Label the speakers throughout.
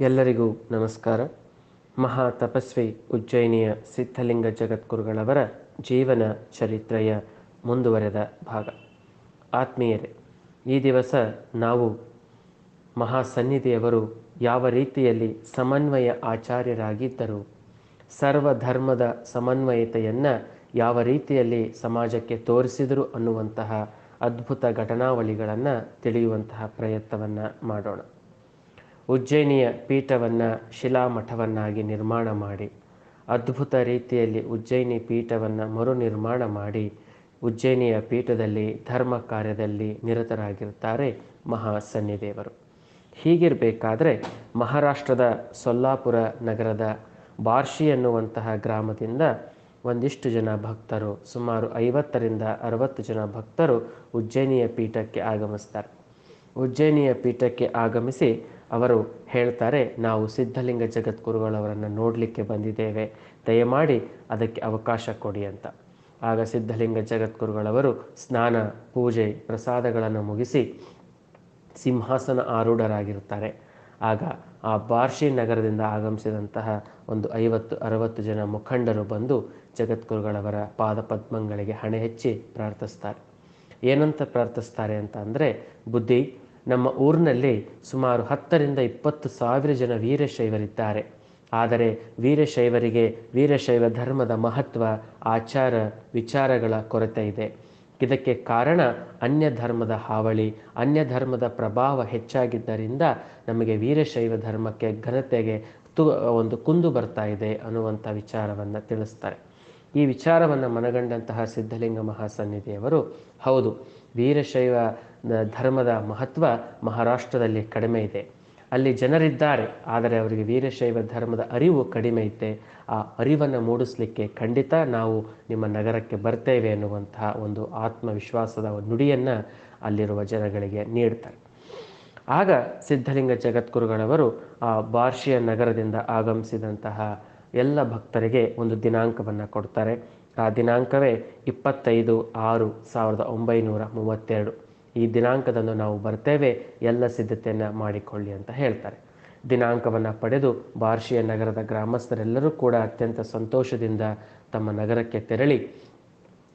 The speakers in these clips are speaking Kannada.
Speaker 1: ಎಲ್ಲರಿಗೂ ನಮಸ್ಕಾರ. ಮಹಾ ತಪಸ್ವಿ ಉಜ್ಜಯಿನಿಯ ಸಿದ್ಧಲಿಂಗ ಜಗದ್ಗುರುಗಳವರ ಜೀವನ ಚರಿತ್ರೆಯ ಮುಂದುವರೆದ ಭಾಗ. ಆತ್ಮೀಯರೇ, ಈ ದಿವಸ ನಾವು ಮಹಾಸನ್ನಿಧಿಯವರು ಯಾವ ರೀತಿಯಲ್ಲಿ ಸಮನ್ವಯ ಆಚಾರ್ಯರಾಗಿದ್ದರು, ಸರ್ವಧರ್ಮದ ಸಮನ್ವಯತೆಯನ್ನು ಯಾವ ರೀತಿಯಲ್ಲಿ ಸಮಾಜಕ್ಕೆ ತೋರಿಸಿದರು ಅನ್ನುವಂತಹ ಅದ್ಭುತ ಘಟನಾವಳಿಗಳನ್ನು ತಿಳಿಯುವಂತಹ ಪ್ರಯತ್ನವನ್ನು ಮಾಡೋಣ. ಉಜ್ಜಯಿನಿಯ ಪೀಠವನ್ನು ಶಿಲಾಮಠವನ್ನಾಗಿ ನಿರ್ಮಾಣ ಮಾಡಿ. ಅದ್ಭುತ ರೀತಿಯಲ್ಲಿ ಉಜ್ಜಯಿನಿ ಪೀಠವನ್ನು ಮರು ನಿರ್ಮಾಣ ಮಾಡಿ ಉಜ್ಜಯಿನಿಯ ಪೀಠದಲ್ಲಿ ಧರ್ಮ ಕಾರ್ಯದಲ್ಲಿ ನಿರತರಾಗಿರ್ತಾರೆ ಮಹಾಸನ್ನಿದೇವರು. ಹೀಗಿರಬೇಕಾದ್ರೆ ಮಹಾರಾಷ್ಟ್ರದ ಸೊಲ್ಲಾಪುರ ನಗರದ ಬಾರ್ಷಿ ಎನ್ನುವಂತಹ ಗ್ರಾಮದಿಂದ ಒಂದಿಷ್ಟು ಜನ ಭಕ್ತರು, ಸುಮಾರು ಐವತ್ತರಿಂದ ಅರವತ್ತು ಜನ ಭಕ್ತರು ಉಜ್ಜಯಿನಿಯ ಪೀಠಕ್ಕೆ ಆಗಮಿಸ್ತಾರೆ. ಉಜ್ಜಯಿನಿಯ ಪೀಠಕ್ಕೆ ಆಗಮಿಸಿ ಅವರು ಹೇಳ್ತಾರೆ, ನಾವು ಸಿದ್ಧಲಿಂಗ ಜಗದ್ಗುರುಗಳವರನ್ನು ನೋಡಲಿಕ್ಕೆ ಬಂದಿದ್ದೇವೆ. ದಯಮಾಡಿ ಅದಕ್ಕೆ ಅವಕಾಶ ಕೊಡಿ ಅಂತ. ಆಗ ಸಿದ್ಧಲಿಂಗ ಜಗದ್ಗುರುಗಳವರು ಸ್ನಾನ, ಪೂಜೆ, ಪ್ರಸಾದಗಳನ್ನು ಮುಗಿಸಿ ಸಿಂಹಾಸನ ಆರೂಢರಾಗಿರುತ್ತಾರೆ. ಆಗ ಆ ಬಾರ್ಷಿ ನಗರದಿಂದ ಆಗಮಿಸಿದಂತಹ ಒಂದು ಐವತ್ತು, ಅರವತ್ತು ಜನ ಮುಖಂಡರು ಬಂದು ಜಗದ್ಗುರುಗಳವರ ಪಾದಪದ್ಮಗಳಿಗೆ ಹಣೆ ಹೆಚ್ಚಿ ಪ್ರಾರ್ಥಿಸ್ತಾರೆ. ಏನಂತ ಪ್ರಾರ್ಥಿಸ್ತಾರೆ ಅಂತ ಅಂದರೆ, ಬುದ್ಧಿ ನಮ್ಮ ಊರಿನಲ್ಲಿ ಸುಮಾರು ಹತ್ತರಿಂದ ಇಪ್ಪತ್ತು ಸಾವಿರ ಜನ ವೀರಶೈವರಿದ್ದಾರೆ. ಆದರೆ ವೀರಶೈವರಿಗೆ ವೀರಶೈವ ಧರ್ಮದ ಮಹತ್ವ, ಆಚಾರ, ವಿಚಾರಗಳ ಕೊರತೆ ಇದೆ. ಇದಕ್ಕೆ ಕಾರಣ ಅನ್ಯ ಧರ್ಮದ ಹಾವಳಿ, ಅನ್ಯ ಧರ್ಮದ ಪ್ರಭಾವ ಹೆಚ್ಚಾಗಿದ್ದರಿಂದ ನಮಗೆ ವೀರಶೈವ ಧರ್ಮಕ್ಕೆ ಘನತೆಗೆ ತು, ಒಂದು ಕುಂದು ಬರ್ತಾ ಇದೆ ಅನ್ನುವಂಥ ವಿಚಾರವನ್ನು ತಿಳಿಸ್ತಾರೆ. ಈ ವಿಚಾರವನ್ನು ಮನಗಂಡಂತಹ ಸಿದ್ಧಲಿಂಗ ಮಹಾಸನ್ನಿಧಿಯವರು, ಹೌದು, ವೀರಶೈವ ಧರ್ಮದ ಮಹತ್ವ ಮಹಾರಾಷ್ಟ್ರದಲ್ಲಿ ಕಡಿಮೆ ಇದೆ. ಅಲ್ಲಿ ಜನರಿದ್ದಾರೆ, ಆದರೆ ಅವರಿಗೆ ವೀರಶೈವ ಧರ್ಮದ ಅರಿವು ಕಡಿಮೆ ಇದೆ ಆ ಅರಿವನ್ನು ಮೂಡಿಸಲಿಕ್ಕೆ ಖಂಡಿತ ನಾವು ನಿಮ್ಮ ನಗರಕ್ಕೆ ಬರ್ತೇವೆ ಎನ್ನುವಂತಹ ಒಂದು ಆತ್ಮವಿಶ್ವಾಸದ ನುಡಿಯನ್ನು ಅಲ್ಲಿರುವ ಜನಗಳಿಗೆ ನೀಡ್ತಾರೆ. ಆಗ ಸಿದ್ಧಲಿಂಗ ಜಗದ್ಗುರುಗಳವರು ಆ ಬಾರ್ಷಿಯ ನಗರದಿಂದ ಆಗಮಿಸಿದಂತಹ ಎಲ್ಲ ಭಕ್ತರಿಗೆ ಒಂದು ದಿನಾಂಕವನ್ನು ಕೊಡ್ತಾರೆ. ಆ ದಿನಾಂಕವೇ ಇಪ್ಪತ್ತೈದು ಆರು ಸಾವಿರದ ಒಂಬೈನೂರ ಮೂವತ್ತೆರಡು. ಈ ದಿನಾಂಕದಂದು ನಾವು ಬರ್ತೇವೆ, ಎಲ್ಲ ಸಿದ್ಧತೆಯನ್ನು ಮಾಡಿಕೊಳ್ಳಿ ಅಂತ ಹೇಳ್ತಾರೆ. ದಿನಾಂಕವನ್ನು ಪಡೆದು ಬಾರ್ಷಿಯ ನಗರದ ಗ್ರಾಮಸ್ಥರೆಲ್ಲರೂ ಕೂಡ ಅತ್ಯಂತ ಸಂತೋಷದಿಂದ ತಮ್ಮ ನಗರಕ್ಕೆ ತೆರಳಿ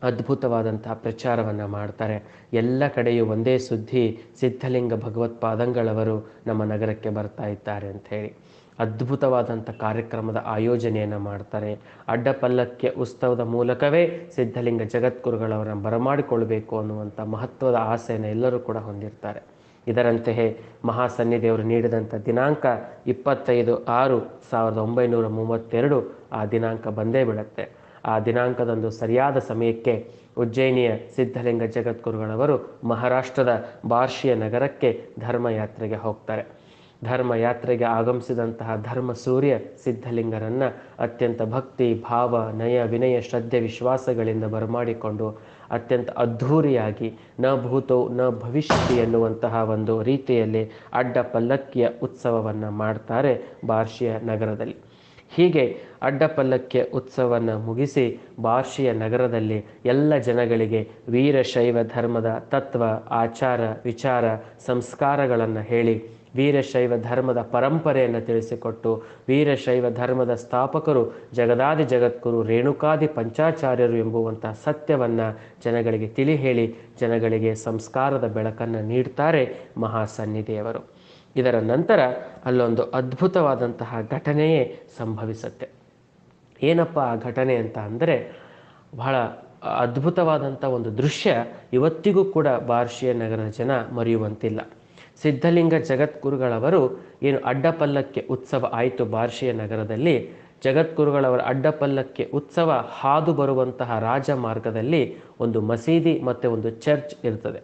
Speaker 1: ಅದ್ಭುತವಾದಂತಹ ಪ್ರಚಾರವನ್ನು ಮಾಡ್ತಾರೆ. ಎಲ್ಲ ಕಡೆಯೂ ಒಂದೇ ಸುದ್ದಿ, ಸಿದ್ಧಲಿಂಗ ಭಗವತ್ಪಾದಂಗಳವರು ನಮ್ಮ ನಗರಕ್ಕೆ ಬರ್ತಾ ಇದ್ದಾರೆ ಅಂತ ಹೇಳಿ. ಅದ್ಭುತವಾದಂಥ ಕಾರ್ಯಕ್ರಮದ ಆಯೋಜನೆಯನ್ನು ಮಾಡ್ತಾರೆ. ಅಡ್ಡಪಲ್ಲಕ್ಕೆ ಉತ್ಸವದ ಮೂಲಕವೇ ಸಿದ್ಧಲಿಂಗ ಜಗದ್ಗುರುಗಳವರನ್ನು ಬರಮಾಡಿಕೊಳ್ಬೇಕು ಅನ್ನುವಂಥ ಮಹತ್ವದ ಆಸೆಯನ್ನು ಎಲ್ಲರೂ ಕೂಡ ಹೊಂದಿರ್ತಾರೆ. ಇದರಂತೆಯೇ ಮಹಾಸನ್ನಿಧಿಯವರು ನೀಡಿದಂಥ ದಿನಾಂಕ ಇಪ್ಪತ್ತೈದು ಆರು ಸಾವಿರದ ಒಂಬೈನೂರ ಮೂವತ್ತೆರಡು ಆ ದಿನಾಂಕ ಬಂದೇ ಬಿಡುತ್ತೆ. ಆ ದಿನಾಂಕದಂದು ಸರಿಯಾದ ಸಮಯಕ್ಕೆ ಉಜ್ಜಯಿನಿಯ ಸಿದ್ಧಲಿಂಗ ಜಗದ್ಗುರುಗಳವರು ಮಹಾರಾಷ್ಟ್ರದ ಬಾರ್ಷಿಯ ನಗರಕ್ಕೆ ಧರ್ಮಯಾತ್ರೆಗೆ ಹೋಗ್ತಾರೆ. ಧರ್ಮಯಾತ್ರೆಗೆ ಆಗಮಿಸಿದಂತಹ ಧರ್ಮ ಸೂರ್ಯ ಸಿದ್ಧಲಿಂಗರನ್ನು ಅತ್ಯಂತ ಭಕ್ತಿ, ಭಾವ, ನಯ, ವಿನಯ, ಶ್ರದ್ಧೆ, ವಿಶ್ವಾಸಗಳಿಂದ ಬರಮಾಡಿಕೊಂಡು ಅತ್ಯಂತ ಅದ್ಧೂರಿಯಾಗಿ ನ ಭೂತೋ, ನ ಭವಿಷ್ಯತಿ ಎನ್ನುವಂತಹ ಒಂದು ರೀತಿಯಲ್ಲಿ ಅಡ್ಡ ಪಲ್ಲಕ್ಕಿಯ ಉತ್ಸವವನ್ನು ಮಾಡ್ತಾರೆ ಬಾರ್ಷಿಯ ನಗರದಲ್ಲಿ. ಹೀಗೆ ಅಡ್ಡಪಲ್ಲಕ್ಕಿಯ ಉತ್ಸವವನ್ನು ಮುಗಿಸಿ ಬಾರ್ಷಿಯ ನಗರದಲ್ಲಿ ಎಲ್ಲ ಜನಗಳಿಗೆ ವೀರಶೈವ ಧರ್ಮದ ತತ್ವ, ಆಚಾರ, ವಿಚಾರ, ಸಂಸ್ಕಾರಗಳನ್ನು ಹೇಳಿ ವೀರಶೈವ ಧರ್ಮದ ಪರಂಪರೆಯನ್ನು ತಿಳಿಸಿಕೊಟ್ಟು ವೀರಶೈವ ಧರ್ಮದ ಸ್ಥಾಪಕರು ಜಗದಾದಿ ಜಗದ್ಗುರು ರೇಣುಕಾದಿ ಪಂಚಾಚಾರ್ಯರು ಎಂಬುವಂತಹ ಸತ್ಯವನ್ನು ಜನಗಳಿಗೆ ತಿಳಿ ಹೇಳಿ ಜನಗಳಿಗೆ ಸಂಸ್ಕಾರದ ಬೆಳಕನ್ನು ನೀಡ್ತಾರೆ ಮಹಾಸನ್ನಿಧಿಯವರು. ಇದರ ನಂತರ ಅಲ್ಲೊಂದು ಅದ್ಭುತವಾದಂತಹ ಘಟನೆಯೇ ಸಂಭವಿಸುತ್ತೆ. ಏನಪ್ಪ ಆ ಘಟನೆ ಅಂತ ಅಂದರೆ ಬಹಳ ಅದ್ಭುತವಾದಂಥ ಒಂದು ದೃಶ್ಯ ಇವತ್ತಿಗೂ ಕೂಡ ಬಾರ್ಷಿಯ ನಗರದ ಜನ ಮರೆಯುವಂತಿಲ್ಲ. ಸಿದ್ಧಲಿಂಗ ಜಗದ್ಗುರುಗಳವರು ಏನು ಅಡ್ಡಪಲ್ಲಕ್ಕೆ ಉತ್ಸವ ಆಯಿತು ಬಾರ್ಷಿಯ ನಗರದಲ್ಲಿ, ಜಗದ್ಗುರುಗಳವರ ಅಡ್ಡಪಲ್ಲಕ್ಕೆ ಉತ್ಸವ ಹಾದು ಬರುವಂತಹ ರಾಜಮಾರ್ಗದಲ್ಲಿ ಒಂದು ಮಸೀದಿ ಮತ್ತು ಒಂದು ಚರ್ಚ್ ಇರ್ತದೆ.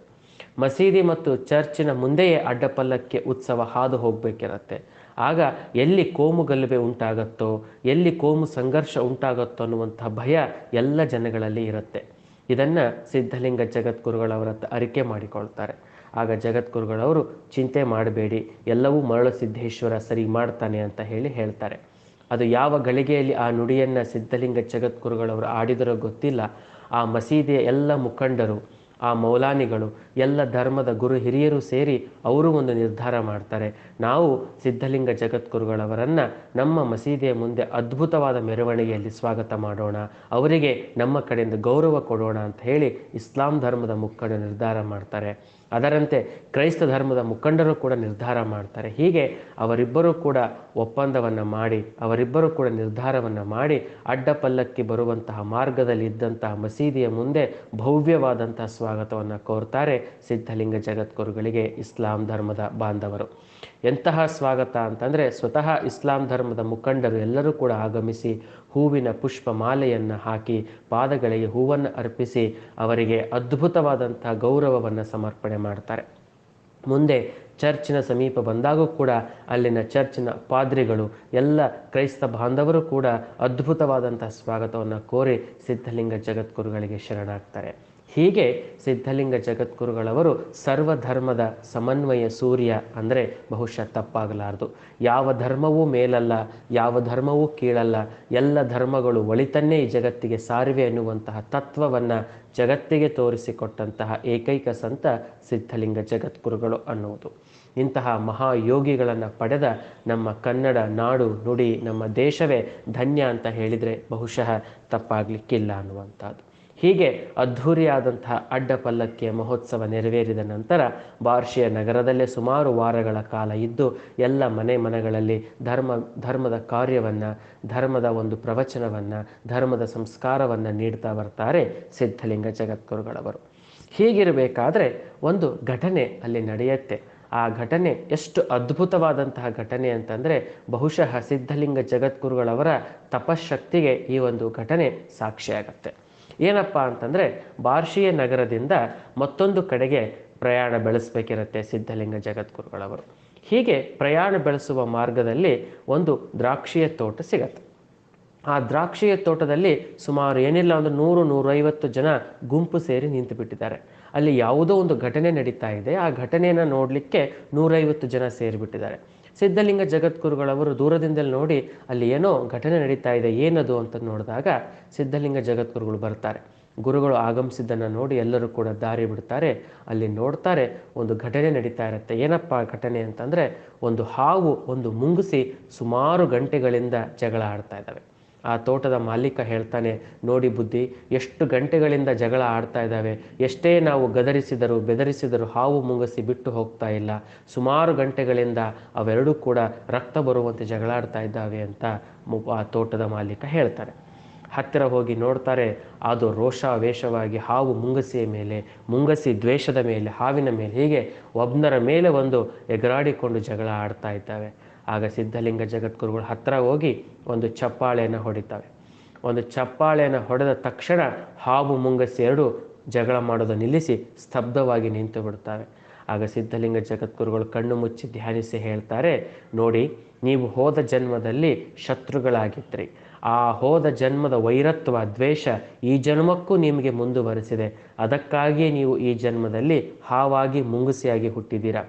Speaker 1: ಮಸೀದಿ ಮತ್ತು ಚರ್ಚಿನ ಮುಂದೆಯೇ ಅಡ್ಡಪಲ್ಲಕ್ಕೆ ಉತ್ಸವ ಹಾದು ಹೋಗಬೇಕಿರತ್ತೆ. ಆಗ ಎಲ್ಲಿ ಕೋಮು ಗಲಭೆ ಉಂಟಾಗತ್ತೋ, ಎಲ್ಲಿ ಕೋಮು ಸಂಘರ್ಷ ಉಂಟಾಗತ್ತೋ ಅನ್ನುವಂಥ ಭಯ ಎಲ್ಲ ಜನಗಳಲ್ಲಿ ಇರುತ್ತೆ. ಇದನ್ನು ಸಿದ್ಧಲಿಂಗ ಜಗದ್ಗುರುಗಳವರ ಅರಿಕೆ ಮಾಡಿಕೊಳ್ತಾರೆ. ಆಗ ಜಗದ್ಗುರುಗಳವರು, ಚಿಂತೆ ಮಾಡಬೇಡಿ, ಎಲ್ಲವೂ ಮರಳು ಸಿದ್ದೇಶ್ವರ ಸರಿ ಮಾಡ್ತಾನೆ ಅಂತ ಹೇಳಿ ಹೇಳ್ತಾರೆ. ಅದು ಯಾವ ಗಳಿಗೆಯಲ್ಲಿ ಆ ನುಡಿಯನ್ನು ಸಿದ್ಧಲಿಂಗ ಜಗದ್ಗುರುಗಳವರು ಆಡಿದರೋ ಗೊತ್ತಿಲ್ಲ. ಆ ಮಸೀದಿಯ ಎಲ್ಲ ಮುಖಂಡರು, ಆ ಮೌಲಾನಿಗಳು, ಎಲ್ಲ ಧರ್ಮದ ಗುರು ಹಿರಿಯರು ಸೇರಿ ಅವರು ಒಂದು ನಿರ್ಧಾರ ಮಾಡ್ತಾರೆ. ನಾವು ಸಿದ್ಧಲಿಂಗ ಜಗದ್ಗುರುಗಳವರನ್ನು ನಮ್ಮ ಮಸೀದಿಯ ಮುಂದೆ ಅದ್ಭುತವಾದ ಮೆರವಣಿಗೆಯಲ್ಲಿ ಸ್ವಾಗತ ಮಾಡೋಣ, ಅವರಿಗೆ ನಮ್ಮ ಕಡೆಯಿಂದ ಗೌರವ ಕೊಡೋಣ ಅಂತ ಹೇಳಿ ಇಸ್ಲಾಂ ಧರ್ಮದ ಮುಖಂಡ ನಿರ್ಧಾರ ಮಾಡ್ತಾರೆ. ಅದರಂತೆ ಕ್ರೈಸ್ತ ಧರ್ಮದ ಮುಖಂಡರು ಕೂಡ ನಿರ್ಧಾರ ಮಾಡ್ತಾರೆ. ಹೀಗೆ ಅವರಿಬ್ಬರೂ ಕೂಡ ಒಪ್ಪಂದವನ್ನು ಮಾಡಿ, ಅವರಿಬ್ಬರೂ ಕೂಡ ನಿರ್ಧಾರವನ್ನು ಮಾಡಿ ಅಡ್ಡ ಪಲ್ಲಕ್ಕಿ ಬರುವಂತಹ ಮಾರ್ಗದಲ್ಲಿ ಇದ್ದಂತಹ ಮಸೀದಿಯ ಮುಂದೆ ಭವ್ಯವಾದಂತಹ ಸ್ವಾಗತವನ್ನು ಕೋರ್ತಾರೆ ಸಿದ್ಧಲಿಂಗ ಜಗದ್ಗುರುಗಳಿಗೆ ಇಸ್ಲಾಂ ಧರ್ಮದ ಬಾಂಧವರು. ಎಂತಹ ಸ್ವಾಗತ ಅಂತಂದರೆ ಸ್ವತಃ ಇಸ್ಲಾಂ ಧರ್ಮದ ಮುಖಂಡರು ಎಲ್ಲರೂ ಕೂಡ ಆಗಮಿಸಿ ಹೂವಿನ ಪುಷ್ಪ ಮಾಲೆಯನ್ನು ಹಾಕಿ ಪಾದಗಳಿಗೆ ಹೂವನ್ನು ಅರ್ಪಿಸಿ ಅವರಿಗೆ ಅದ್ಭುತವಾದಂತಹ ಗೌರವವನ್ನು ಸಮರ್ಪಣೆ ಮಾಡ್ತಾರೆ. ಮುಂದೆ ಚರ್ಚಿನ ಸಮೀಪ ಬಂದಾಗೂ ಕೂಡ ಅಲ್ಲಿನ ಚರ್ಚಿನ ಪಾದ್ರಿಗಳು, ಎಲ್ಲ ಕ್ರೈಸ್ತ ಬಾಂಧವರು ಕೂಡ ಅದ್ಭುತವಾದಂತಹ ಸ್ವಾಗತವನ್ನು ಕೋರಿ ಸಿದ್ಧಲಿಂಗ ಜಗದ್ಗುರುಗಳಿಗೆ ಶರಣಾಗ್ತಾರೆ. ಹೀಗೆ ಸಿದ್ಧಲಿಂಗ ಜಗದ್ಗುರುಗಳವರು ಸರ್ವಧರ್ಮದ ಸಮನ್ವಯ ಸೂರ್ಯ ಅಂದರೆ ಬಹುಶಃ ತಪ್ಪಾಗಲಾರದು. ಯಾವ ಧರ್ಮವೂ ಮೇಲಲ್ಲ, ಯಾವ ಧರ್ಮವೂ ಕೀಳಲ್ಲ, ಎಲ್ಲ ಧರ್ಮಗಳು ಒಳಿತನ್ನೇ ಈ ಜಗತ್ತಿಗೆ ಸಾರಿವೆ ಎನ್ನುವಂತಹ ತತ್ವವನ್ನು ಜಗತ್ತಿಗೆ ತೋರಿಸಿಕೊಟ್ಟಂತಹ ಏಕೈಕ ಸಂತ ಸಿದ್ಧಲಿಂಗ ಜಗದ್ಗುರುಗಳು ಅನ್ನುವುದು. ಇಂತಹ ಮಹಾಯೋಗಿಗಳನ್ನು ಪಡೆದ ನಮ್ಮ ಕನ್ನಡ ನಾಡು, ನುಡಿ, ನಮ್ಮ ದೇಶವೇ ಧನ್ಯ ಅಂತ ಹೇಳಿದರೆ ಬಹುಶಃ ತಪ್ಪಾಗಲಿಕ್ಕಿಲ್ಲ ಅನ್ನುವಂಥದ್ದು. ಹೀಗೆ ಅದ್ಧೂರಿಯಾದಂತಹ ಅಡ್ಡ ಪಲ್ಲಕ್ಕಿಯ ಮಹೋತ್ಸವ ನೆರವೇರಿದ ನಂತರ ಬಾರ್ಷಿಯ ನಗರದಲ್ಲೇ ಸುಮಾರು ವಾರಗಳ ಕಾಲ ಇದ್ದು ಎಲ್ಲ ಮನೆ ಮನೆಗಳಲ್ಲಿ ಧರ್ಮ, ಧರ್ಮದ ಕಾರ್ಯವನ್ನು, ಧರ್ಮದ ಒಂದು ಪ್ರವಚನವನ್ನು, ಧರ್ಮದ ಸಂಸ್ಕಾರವನ್ನು ನೀಡ್ತಾ ಬರ್ತಾರೆ ಸಿದ್ಧಲಿಂಗ ಜಗದ್ಗುರುಗಳವರು. ಹೀಗಿರಬೇಕಾದ್ರೆ ಒಂದು ಘಟನೆ ಅಲ್ಲಿ ನಡೆಯುತ್ತೆ. ಆ ಘಟನೆ ಎಷ್ಟು ಅದ್ಭುತವಾದಂತಹ ಘಟನೆ ಅಂತಂದರೆ ಬಹುಶಃ ಸಿದ್ಧಲಿಂಗ ಜಗದ್ಗುರುಗಳವರ ತಪಶಕ್ತಿಗೆ ಈ ಒಂದು ಘಟನೆ ಸಾಕ್ಷಿಯಾಗತ್ತೆ. ಏನಪ್ಪ ಅಂತಂದರೆ ಬಾರ್ಷಿಯ ನಗರದಿಂದ ಮತ್ತೊಂದು ಕಡೆಗೆ ಪ್ರಯಾಣ ಬೆಳೆಸಬೇಕಿರುತ್ತೆ ಸಿದ್ಧಲಿಂಗ ಜಗದ್ಗುರುಗಳವರು. ಹೀಗೆ ಪ್ರಯಾಣ ಬೆಳೆಸುವ ಮಾರ್ಗದಲ್ಲಿ ಒಂದು ದ್ರಾಕ್ಷಿಯ ತೋಟ ಸಿಗತ್ತೆ. ಆ ದ್ರಾಕ್ಷಿಯ ತೋಟದಲ್ಲಿ ಸುಮಾರು ಏನಿಲ್ಲ ಒಂದು ನೂರು, ನೂರೈವತ್ತು ಜನ ಗುಂಪು ಸೇರಿ ನಿಂತು ಬಿಟ್ಟಿದ್ದಾರೆ ಅಲ್ಲಿ ಯಾವುದೋ ಒಂದು ಘಟನೆ ನಡೀತಾ ಇದೆ. ಆ ಘಟನೆಯನ್ನು ನೋಡಲಿಕ್ಕೆ ನೂರೈವತ್ತು ಜನ ಸೇರಿಬಿಟ್ಟಿದ್ದಾರೆ. ಸಿದ್ಧಲಿಂಗ ಜಗದ್ಗುರುಗಳವರು ದೂರದಿಂದಲೇ ನೋಡಿ ಅಲ್ಲಿ ಏನೋ ಘಟನೆ ನಡೀತಾ ಇದೆ, ಏನದು ಅಂತ ನೋಡಿದಾಗ ಸಿದ್ಧಲಿಂಗ ಜಗದ್ಗುರುಗಳು ಬರ್ತಾರೆ. ಗುರುಗಳು ಆಗಮಿಸಿದ್ದನ್ನು ನೋಡಿ ಎಲ್ಲರೂ ಕೂಡ ದಾರಿ ಬಿಡ್ತಾರೆ. ಅಲ್ಲಿ ನೋಡ್ತಾರೆ ಒಂದು ಘಟನೆ ನಡೀತಾ ಇರುತ್ತೆ. ಏನಪ್ಪ ಘಟನೆ ಅಂತಂದರೆ ಒಂದು ಹಾವು ಒಂದು ಮುಂಗಿಸಿ ಸುಮಾರು ಗಂಟೆಗಳಿಂದ ಜಗಳ ಆಡ್ತಾ ಇದ್ದಾವೆ. ಆ ತೋಟದ ಮಾಲೀಕ ಹೇಳ್ತಾನೆ, ನೋಡಿ ಬುದ್ಧಿ, ಎಷ್ಟು ಗಂಟೆಗಳಿಂದ ಜಗಳ ಆಡ್ತಾ ಇದ್ದಾವೆ. ಎಷ್ಟೇ ನಾವು ಗದರಿಸಿದರೂ, ಬೆದರಿಸಿದರೂ ಹಾವು ಮುಂಗಸಿ ಬಿಟ್ಟು ಹೋಗ್ತಾ ಇಲ್ಲ. ಸುಮಾರು ಗಂಟೆಗಳಿಂದ ಅವೆರಡೂ ಕೂಡ ರಕ್ತ ಬರುವಂತೆ ಜಗಳಾಡ್ತಾ ಇದ್ದಾವೆ ಅಂತ ಆ ತೋಟದ ಮಾಲೀಕ ಹೇಳ್ತಾರೆ. ಹತ್ತಿರ ಹೋಗಿ ನೋಡ್ತಾರೆ, ಅದು ರೋಷಾವೇಶವಾಗಿ ಹಾವು ಮುಂಗಸಿಯ ಮೇಲೆ, ಮುಂಗಸಿ ದ್ವೇಷದ ಮೇಲೆ, ಹಾವಿನ ಮೇಲೆ, ಹೀಗೆ ಒಬ್ಬನರ ಮೇಲೆ ಒಂದು ಎಗರಾಡಿಕೊಂಡು ಜಗಳ ಆಡ್ತಾ ಇದ್ದಾವೆ. ಆಗ ಸಿದ್ಧಲಿಂಗ ಜಗದ್ಗುರುಗಳು ಹತ್ತಿರ ಹೋಗಿ ಒಂದು ಚಪ್ಪಾಳೆಯನ್ನು ಹೊಡಿತಾವೆ. ಒಂದು ಚಪ್ಪಾಳೆಯನ್ನು ಹೊಡೆದ ತಕ್ಷಣ ಹಾವು ಮುಂಗಸಿ ಎರಡು ಜಗಳ ಮಾಡೋದು ನಿಲ್ಲಿಸಿ ಸ್ತಬ್ಧವಾಗಿ ನಿಂತು ಬಿಡ್ತವೆ. ಆಗ ಸಿದ್ಧಲಿಂಗ ಜಗದ್ಗುರುಗಳು ಕಣ್ಣು ಮುಚ್ಚಿ ಧ್ಯಾನಿಸಿ ಹೇಳ್ತಾರೆ, ನೋಡಿ, ನೀವು ಹೋದ ಜನ್ಮದಲ್ಲಿ ಶತ್ರುಗಳಾಗಿದ್ರಿ. ಆ ಹೋದ ಜನ್ಮದ ವೈರತ್ವ, ದ್ವೇಷ ಈ ಜನ್ಮಕ್ಕೂ ನಿಮಗೆ ಮುಂದುವರೆಸಿದೆ. ಅದಕ್ಕಾಗಿಯೇ ನೀವು ಈ ಜನ್ಮದಲ್ಲಿ ಹಾವಾಗಿ, ಮುಂಗುಸಿಯಾಗಿ ಹುಟ್ಟಿದ್ದೀರಾ.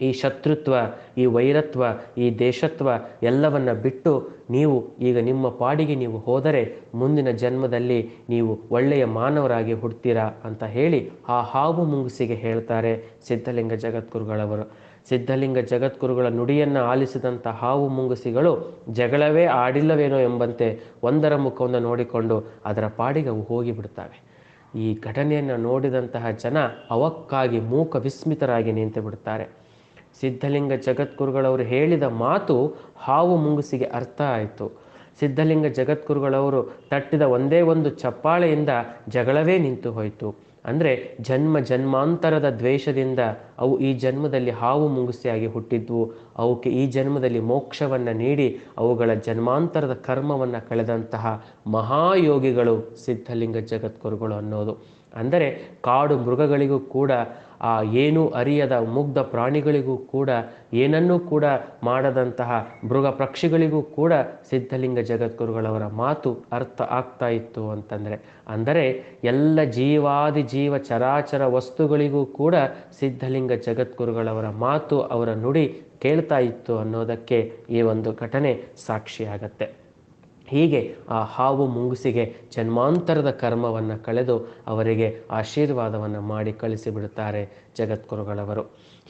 Speaker 1: ಈ ಶತ್ರುತ್ವ, ಈ ವೈರತ್ವ, ಈ ದೇಶತ್ವ ಎಲ್ಲವನ್ನು ಬಿಟ್ಟು ನೀವು ಈಗ ನಿಮ್ಮ ಪಾಡಿಗೆ ನೀವು ಹೋದರೆ ಮುಂದಿನ ಜನ್ಮದಲ್ಲಿ ನೀವು ಒಳ್ಳೆಯ ಮಾನವರಾಗಿ ಹುಡ್ತೀರಾ ಅಂತ ಹೇಳಿ ಆ ಹಾವು ಮುಂಗುಸಿಗೆ ಹೇಳ್ತಾರೆ ಸಿದ್ಧಲಿಂಗ ಜಗದ್ಗುರುಗಳವರು. ಸಿದ್ಧಲಿಂಗ ಜಗದ್ಗುರುಗಳ ನುಡಿಯನ್ನು ಆಲಿಸಿದಂಥ ಹಾವು ಮುಂಗುಸಿಗಳು ಜಗಳವೇ ಆಡಿಲ್ಲವೇನೋ ಎಂಬಂತೆ ಒಂದರ ಮುಖವನ್ನು ನೋಡಿಕೊಂಡು ಅದರ ಪಾಡಿಗೆ ಅವು ಹೋಗಿಬಿಡ್ತವೆ. ಈ ಘಟನೆಯನ್ನು ನೋಡಿದಂತಹ ಜನ ಅವಕ್ಕಾಗಿ ಮೂಕ ವಿಸ್ಮಿತರಾಗಿ ನಿಂತು ಬಿಡ್ತಾರೆ ಸಿದ್ಧಲಿಂಗ ಜಗದ್ಗುರುಗಳವರು ಹೇಳಿದ ಮಾತು ಹಾವು ಮುಂಗುಸಿಗೆ ಅರ್ಥ ಆಯಿತು. ಸಿದ್ಧಲಿಂಗ ಜಗದ್ಗುರುಗಳವರು ತಟ್ಟಿದ ಒಂದೇ ಒಂದು ಚಪ್ಪಾಳೆಯಿಂದ ಜಗಳವೇ ನಿಂತು ಹೋಯಿತು. ಅಂದರೆ ಜನ್ಮ ಜನ್ಮಾಂತರದ ದ್ವೇಷದಿಂದ ಅವು ಈ ಜನ್ಮದಲ್ಲಿ ಹಾವು ಮುಂಗುಸಿಯಾಗಿ ಹುಟ್ಟಿದ್ವು. ಅವಕ್ಕೆ ಈ ಜನ್ಮದಲ್ಲಿ ಮೋಕ್ಷವನ್ನು ನೀಡಿ ಅವುಗಳ ಜನ್ಮಾಂತರದ ಕರ್ಮವನ್ನು ಕಳೆದಂತಹ ಮಹಾಯೋಗಿಗಳು ಸಿದ್ಧಲಿಂಗ ಜಗದ್ಗುರುಗಳು ಅನ್ನೋದು. ಅಂದರೆ ಕಾಡು ಮೃಗಗಳಿಗೂ ಕೂಡ, ಆ ಏನೂ ಅರಿಯದ ಮುಗ್ಧ ಪ್ರಾಣಿಗಳಿಗೂ ಕೂಡ, ಏನನ್ನೂ ಕೂಡ ಮಾಡದಂತಹ ಮೃಗ ಪಕ್ಷಿಗಳಿಗೂ ಕೂಡ ಸಿದ್ಧಲಿಂಗ ಜಗದ್ಗುರುಗಳವರ ಮಾತು ಅರ್ಥ ಆಗ್ತಾ ಇತ್ತು ಅಂತಂದರೆ, ಅಂದರೆ ಎಲ್ಲ ಜೀವಾದಿ ಜೀವ ಚರಾಚರ ವಸ್ತುಗಳಿಗೂ ಕೂಡ ಸಿದ್ಧಲಿಂಗ ಜಗದ್ಗುರುಗಳವರ ಮಾತು ಅವರ ನುಡಿ ಕೇಳ್ತಾ ಇತ್ತು ಅನ್ನೋದಕ್ಕೆ ಈ ಒಂದು ಘಟನೆ ಸಾಕ್ಷಿಯಾಗತ್ತೆ. ಹೀಗೆ ಆ ಹಾವು ಮುಂಗುಸಿಗೆ ಜನ್ಮಾಂತರದ ಕರ್ಮವನ್ನು ಕಳೆದು ಅವರಿಗೆ ಆಶೀರ್ವಾದವನ್ನು ಮಾಡಿ ಕಳಿಸಿಬಿಡುತ್ತಾರೆ ಜಗದ್ಗುರುಗಳವರು.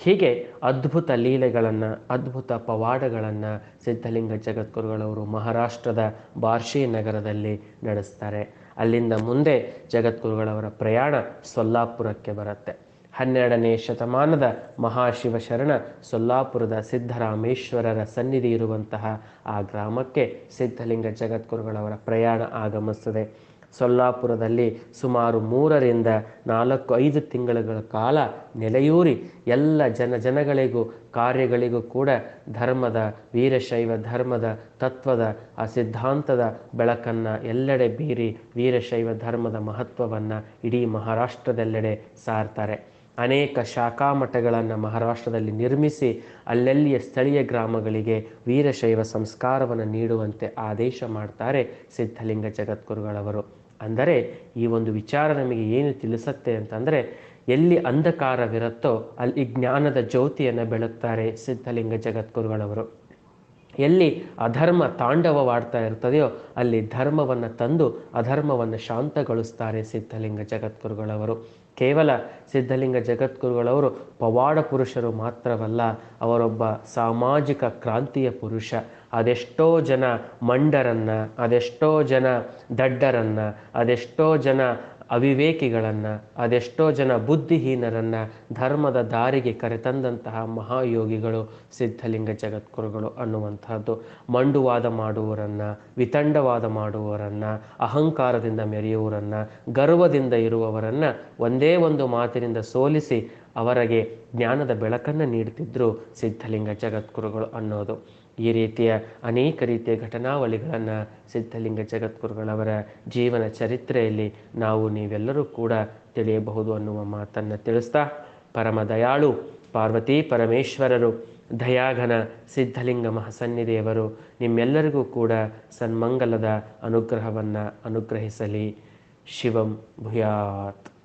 Speaker 1: ಹೀಗೆ ಅದ್ಭುತ ಲೀಲೆಗಳನ್ನು, ಅದ್ಭುತ ಪವಾಡಗಳನ್ನು ಸಿದ್ಧಲಿಂಗ ಜಗದ್ಗುರುಗಳವರು ಮಹಾರಾಷ್ಟ್ರದ ಬಾರ್ಷಿ ನಗರದಲ್ಲಿ ನಡೆಸ್ತಾರೆ. ಅಲ್ಲಿಂದ ಮುಂದೆ ಜಗದ್ಗುರುಗಳವರ ಪ್ರಯಾಣ ಸೊಲ್ಲಾಪುರಕ್ಕೆ ಬರುತ್ತೆ. ಹನ್ನೆರಡನೇ ಶತಮಾನದ ಮಹಾಶಿವಶರಣ ಸೊಲ್ಲಾಪುರದ ಸಿದ್ದರಾಮೇಶ್ವರರ ಸನ್ನಿಧಿ ಇರುವಂತಹ ಆ ಗ್ರಾಮಕ್ಕೆ ಸಿದ್ಧಲಿಂಗ ಜಗದ್ಗುರುಗಳವರ ಪ್ರಯಾಣ ಆಗಮಿಸ್ತದೆ ಸೊಲ್ಲಾಪುರದಲ್ಲಿ ಸುಮಾರು ಮೂರರಿಂದ ನಾಲ್ಕು ಐದು ತಿಂಗಳುಗಳ ಕಾಲ ನೆಲೆಯೂರಿ ಎಲ್ಲ ಜನ ಜನಗಳಿಗೂ ಕಾರ್ಯಗಳಿಗೂ ಕೂಡ ಧರ್ಮದ ವೀರಶೈವ ಧರ್ಮದ ತತ್ವದ ಆ ಸಿದ್ಧಾಂತದ ಬೆಳಕನ್ನು ಎಲ್ಲೆಡೆ ಬೀರಿ ವೀರಶೈವ ಧರ್ಮದ ಮಹತ್ವವನ್ನು ಇಡೀ ಮಹಾರಾಷ್ಟ್ರದೆಲ್ಲೆಡೆ ಸಾರ್ತಾರೆ. ಅನೇಕ ಶಾಖಾ ಮಠಗಳನ್ನು ಮಹಾರಾಷ್ಟ್ರದಲ್ಲಿ ನಿರ್ಮಿಸಿ ಅಲ್ಲಲ್ಲಿಯ ಸ್ಥಳೀಯ ಗ್ರಾಮಗಳಿಗೆ ವೀರಶೈವ ಸಂಸ್ಕಾರವನ್ನು ನೀಡುವಂತೆ ಆದೇಶ ಮಾಡ್ತಾರೆ ಸಿದ್ಧಲಿಂಗ ಜಗದ್ಗುರುಗಳವರು. ಅಂದರೆ ಈ ಒಂದು ವಿಚಾರ ನಮಗೆ ಏನು ತಿಳಿಸುತ್ತೆ ಅಂತಂದರೆ, ಎಲ್ಲಿ ಅಂಧಕಾರವಿರುತ್ತೋ ಅಲ್ಲಿ ಜ್ಞಾನದ ಜ್ಯೋತಿಯನ್ನು ಬೆಳಗ್ತಾರೆ ಸಿದ್ಧಲಿಂಗ ಜಗದ್ಗುರುಗಳವರು. ಎಲ್ಲಿ ಅಧರ್ಮ ತಾಂಡವವಾಡ್ತಾ ಇರ್ತದೆಯೋ ಅಲ್ಲಿ ಧರ್ಮವನ್ನು ತಂದು ಅಧರ್ಮವನ್ನು ಶಾಂತಗೊಳಿಸ್ತಾರೆ ಸಿದ್ಧಲಿಂಗ ಜಗದ್ಗುರುಗಳವರು. ಕೇವಲ ಸಿದ್ಧಲಿಂಗ ಜಗದ್ಗುರುಗಳವರು ಪವಾಡ ಪುರುಷರು ಮಾತ್ರವಲ್ಲ, ಅವರೊಬ್ಬ ಸಾಮಾಜಿಕ ಕ್ರಾಂತಿಯ ಪುರುಷ. ಅದೆಷ್ಟೋ ಜನ ಮಂಡರನ್ನು, ಅದೆಷ್ಟೋ ಜನ ದಡ್ಡರನ್ನು, ಅದೆಷ್ಟೋ ಜನ ಅವಿವೇಕಿಗಳನ್ನು, ಅದೆಷ್ಟೋ ಜನ ಬುದ್ಧಿಹೀನರನ್ನು ಧರ್ಮದ ದಾರಿಗೆ ಕರೆತಂದಂತಹ ಮಹಾಯೋಗಿಗಳು, ಸಿದ್ಧಲಿಂಗ ಜಗದ್ಗುರುಗಳು ಅನ್ನುವಂಥದ್ದು. ಮಂಡುವಾದ ಮಾಡುವವರನ್ನು, ವಿತಂಡವಾದ ಮಾಡುವವರನ್ನು, ಅಹಂಕಾರದಿಂದ ಮೆರೆಯುವವರನ್ನು, ಗರ್ವದಿಂದ ಇರುವವರನ್ನು ಒಂದೇ ಒಂದು ಮಾತಿನಿಂದ ಸೋಲಿಸಿ ಅವರಿಗೆ ಜ್ಞಾನದ ಬೆಳಕನ್ನು ನೀಡುತ್ತಿದ್ದರು ಸಿದ್ಧಲಿಂಗ ಜಗದ್ಗುರುಗಳು ಅನ್ನೋದು. ಈ ರೀತಿಯ ಅನೇಕ ರೀತಿಯ ಘಟನಾವಳಿಗಳನ್ನು ಸಿದ್ಧಲಿಂಗ ಜಗದ್ಗುರುಗಳವರ ಜೀವನ ಚರಿತ್ರೆಯಲ್ಲಿ ನಾವು ನೀವೆಲ್ಲರೂ ಕೂಡ ತಿಳಿಯಬಹುದು ಅನ್ನುವ ಮಾತನ್ನು ತಿಳಿಸ್ತಾ ಪರಮ ದಯಾಳು ಪಾರ್ವತಿ ಪರಮೇಶ್ವರರು, ದಯಾಘನ ಸಿದ್ಧಲಿಂಗ ಮಹಾಸನ್ನಿಧಿಯವರು, ನಿಮ್ಮೆಲ್ಲರಿಗೂ ಕೂಡ ಸನ್ಮಂಗಲದ ಅನುಗ್ರಹವನ್ನು ಅನುಗ್ರಹಿಸಲಿ. ಶಿವಂ ಭೂಯಾತ್.